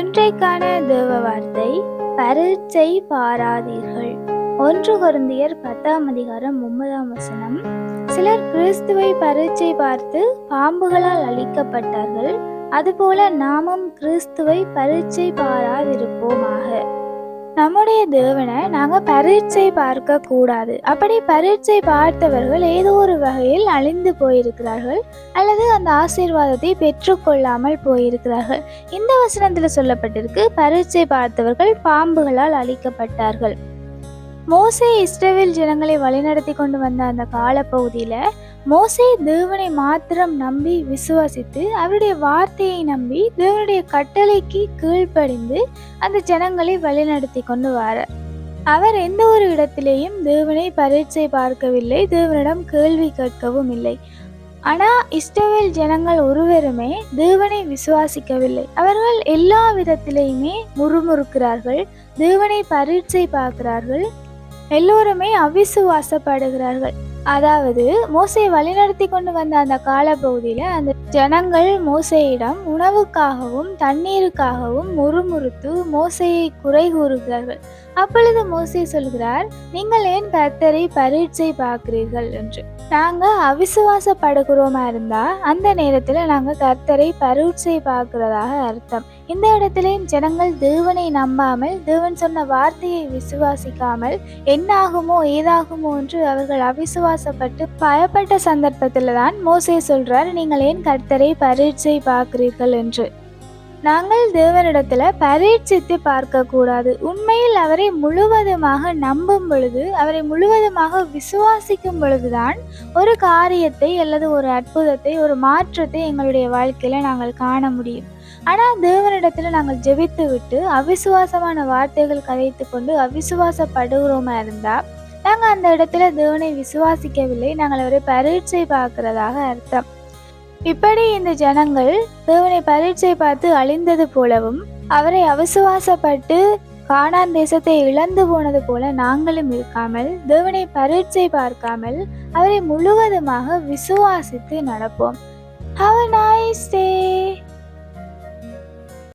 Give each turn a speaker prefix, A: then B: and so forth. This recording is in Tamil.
A: இன்றைக்கான தேவ வார்த்தை பரீட்சை பாராதீர்கள். ஒன்று குருந்தியர் பத்தாம் அதிகாரம் ஒன்பதாம் வசனம். சிலர் கிறிஸ்துவை பரீட்சை பார்த்து பாம்புகளால் அழிக்கப்பட்டார்கள். அதுபோல நாமும் கிறிஸ்துவை பரீட்சை பாராதிருப்போமாக. நம்முடைய தேவனை நாங்கள் பரீட்சை பார்க்க கூடாது. அப்படி பரீட்சை பார்த்தவர்கள் ஏதோ ஒரு வகையில் அழிந்து போயிருக்கிறார்கள் அல்லது அந்த ஆசீர்வாதத்தை பெற்றுக்கொள்ளாமல் போயிருக்கிறார்கள். இந்த வசனத்தில் சொல்லப்பட்டிருக்கு பரீட்சை பார்த்தவர்கள் பாம்புகளால் அழிக்கப்பட்டார்கள். மோசே இஸ்ரவேல் ஜனங்களை வழிநடத்தி கொண்டு வந்த அந்த காலப்பகுதியில் மோசே தேவனை மாத்திரம் நம்பி விசுவாசித்து அவருடைய வார்த்தையை நம்பி தேவனுடைய கட்டளைக்கு கீழ்ப்படிந்து அந்த ஜனங்களை வழிநடத்தி கொண்டு வாரார் அவர் எந்த ஒரு இடத்திலேயும் தேவனை பரீட்சை பார்க்கவில்லை தேவனிடம் கேள்வி கேட்கவும் இல்லை. ஆனால் இஸ்ரவேல் ஜனங்கள் ஒருவருமே தேவனை விசுவாசிக்கவில்லை. அவர்கள் எல்லா விதத்திலையுமே முறுமுறுக்கிறார்கள் தேவனை பரீட்சை பார்க்கிறார்கள் எல்லோருமே அவிசுவாசப்படுகிறார்கள். அதாவது மோசை வழிநடத்தி கொண்டு வந்த அந்த காலப்பகுதியில அந்த ஜனங்கள் மோசையிடம் உணவுக்காகவும் தண்ணீருக்காகவும் முறுமுறுத்து மோசையை குறை கூறுகிறார்கள். அப்பொழுது மோசை சொல்கிறார் நீங்கள் ஏன் கர்த்தரை பரீட்சை பார்க்கிறீர்கள்? என்று. நாங்கள் அவிசுவாசப்படுகிறோமா இருந்தால் அந்த நேரத்தில் நாங்கள் கர்த்தரை பரீட்சை பார்க்கிறதாக அர்த்தம். இந்த இடத்திலேயும் ஜனங்கள் தேவனை நம்பாமல் தேவன் சொன்ன வார்த்தையை விசுவாசிக்காமல் என்னாகுமோ ஏதாகுமோ என்று அவர்கள் அவிசுவாசப்பட்டு பயப்பட்ட சந்தர்ப்பத்தில் தான் மோசே சொல்கிறார் நீங்கள் ஏன் கர்த்தரை பரீட்சை பார்க்கிறீர்கள்? என்று. நாங்கள் தேவனிடத்துல பரீட்சித்து பார்க்க கூடாது உண்மையில் அவரை முழுவதுமாக நம்பும் பொழுது அவரை முழுவதுமாக விசுவாசிக்கும் பொழுதுதான் ஒரு காரியத்தை அல்லது ஒரு அற்புதத்தை ஒரு மாற்றத்தை எங்களுடைய வாழ்க்கையில நாங்கள் காண முடியும். ஆனால் தேவனிடத்துல நாங்கள் ஜெபித்து விட்டு அவிசுவாசமான வார்த்தைகள் கதைத்து கொண்டு அவிசுவாசப்படுகிறோமா இருந்தா நாங்கள் அந்த இடத்துல தேவனை விசுவாசிக்கவில்லை. நாங்கள் அவரை பரீட்சை பார்க்கிறதாக அர்த்தம். இப்படி இந்த ஜனங்கள் தேவனை பரீட்சை பார்த்து அழிந்தது போலவும் அவரை அவசுவாசப்பட்டு கானான் தேசத்தை இழந்து போனது போல நாங்களும் இருக்காமல் தேவனை பரீட்சை பார்க்காமல் அவரை முழுவதுமாக விசுவாசித்து நடப்போம். Have nice day